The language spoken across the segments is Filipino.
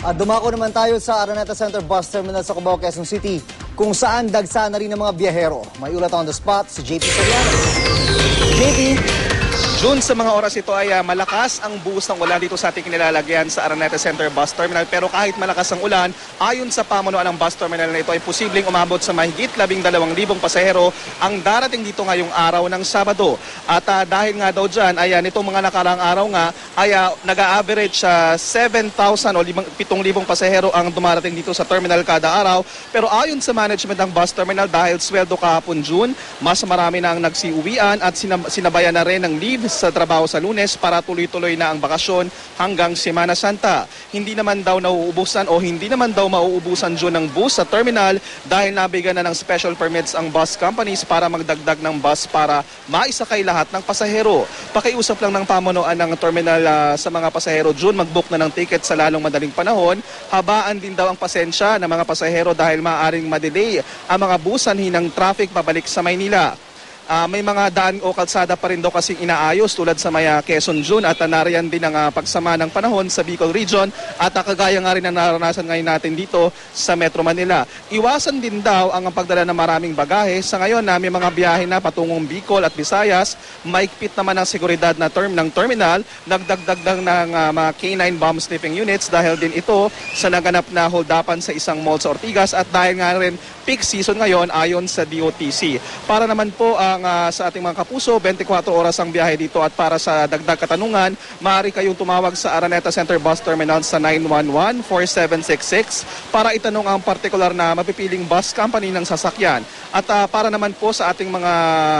At dumako naman tayo sa Araneta Center Bus Terminal sa Cubao, Quezon City, kung saan dagsa na rin ng mga biyahero. May ulat on the spot si JP Soriano. JP, June, sa mga oras ito ay ah, malakas ang buhos ng ulan dito sa ating kinilalagyan sa Araneta Center Bus Terminal. Pero kahit malakas ang ulan, ayon sa pamunuan ng bus terminal na ito ay posibleng umabot sa mahigit 12,000 pasahero ang darating dito ngayong araw ng Sabado. At ah, dahil nga daw dyan, ayan, itong mga nakarang araw nga, ay ah, nag-a-average sa 7,000 o 7,000 pasahero ang dumarating dito sa terminal kada araw. Pero ayon sa management ng bus terminal, dahil sweldo kahapon June, mas marami na ang nagsiuwian at sinab- sinabayan na rin ng leave sa trabaho sa lunes para tuloy-tuloy na ang bakasyon hanggang Semana Santa. Hindi naman daw nauubusan o hindi naman daw mauubusan June ng bus sa terminal dahil nabigyan na ng special permits ang bus companies para magdagdag ng bus para maisakay lahat ng pasahero. Pakiusap lang ng pamunuan ng terminal ah, sa mga pasahero June mag-book na ng ticket sa lalong madaling panahon. Habaan din daw ang pasensya ng mga pasahero dahil maaaring madelay ang mga busan hinang traffic pabalik sa Maynila. Ah, may mga daan o kalsada pa rin daw kasing inaayos tulad sa Maya Quezon June at uh, din ang ah, pagsama ng panahon sa Bicol Region at ah, kagaya nga rin ang naranasan ngayon natin dito sa Metro Manila. Iwasan din daw ang pagdala ng maraming bagahe. Sa ngayon na may mga biyahe na patungong Bicol at Visayas, maikpit naman ang seguridad na term ng terminal, nagdagdag lang ng ah, mga K9 bomb sniffing units dahil din ito sa naganap na holdapan sa isang mall sa Ortigas at dahil nga rin peak season ngayon ayon sa DOTC. Para naman po ang ah, sa ating mga kapuso, 24 oras ang biyahe dito at para sa dagdag katanungan, maaari kayong tumawag sa Araneta Center Bus Terminal sa 911-4766 para itanong ang partikular na mapipiling bus company ng sasakyan. At ah, para naman po sa ating mga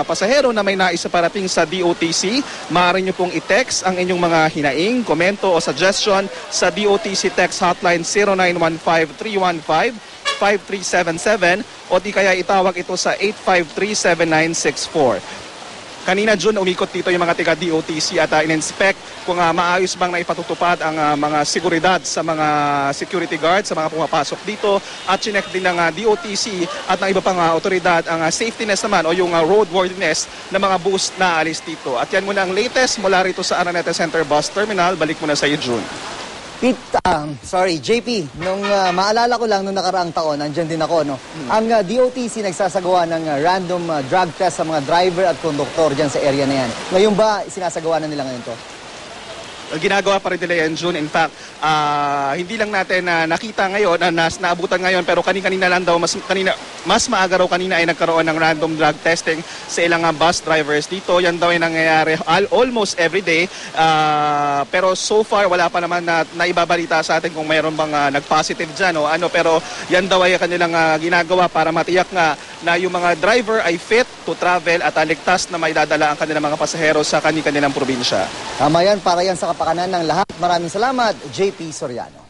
pasahero na may nais na parating sa DOTC, maaari nyo pong i-text ang inyong mga hinaing, komento o suggestion sa DOTC text hotline 0915 315 5377 o di kaya itawag ito sa 853-7964. Kanina June umikot dito yung mga tiga DOTC at uh, in-inspect kung ah, maayos bang naipatutupad ang ah, mga seguridad sa mga security guards sa mga pumapasok dito at chinek din ng ah, DOTC at ng iba pang ah, otoridad ang ah, safetyness naman o yung ah, roadworthiness ng mga bus na alis dito. At yan muna ang latest mula rito sa Araneta Center Bus Terminal. Balik muna sa iyo June. Pete, ah, sorry, JP, nung ah, maalala ko lang nung nakaraang taon, nandyan din ako, no? Ang ah, DOTC nagsasagawa ng ah, random ah, drug test sa mga driver at konduktor dyan sa area na yan. Ngayon ba, sinasagawa na nila ngayon to? Ginagawa pa rin nila yan June. In fact, ah, hindi lang natin na nakita ngayon, na nas, naabutan ngayon, pero kanina-kanina lang daw, mas, kanina, mas maaga raw kanina ay nagkaroon ng random drug testing sa ilang ah, bus drivers dito. Yan daw ay nangyayari al- almost every day. Ah, pero so far, wala pa naman na naibabalita sa atin kung mayroon bang ah, nag-positive dyan o ano. Pero yan daw ay kanilang ah, ginagawa para matiyak nga na yung mga driver ay fit to travel at ah, ligtas na may dadala ang kanilang mga pasahero sa kanilang probinsya. Tama yan, para yan sa kapakanan ng lahat. Maraming salamat, JP Soriano.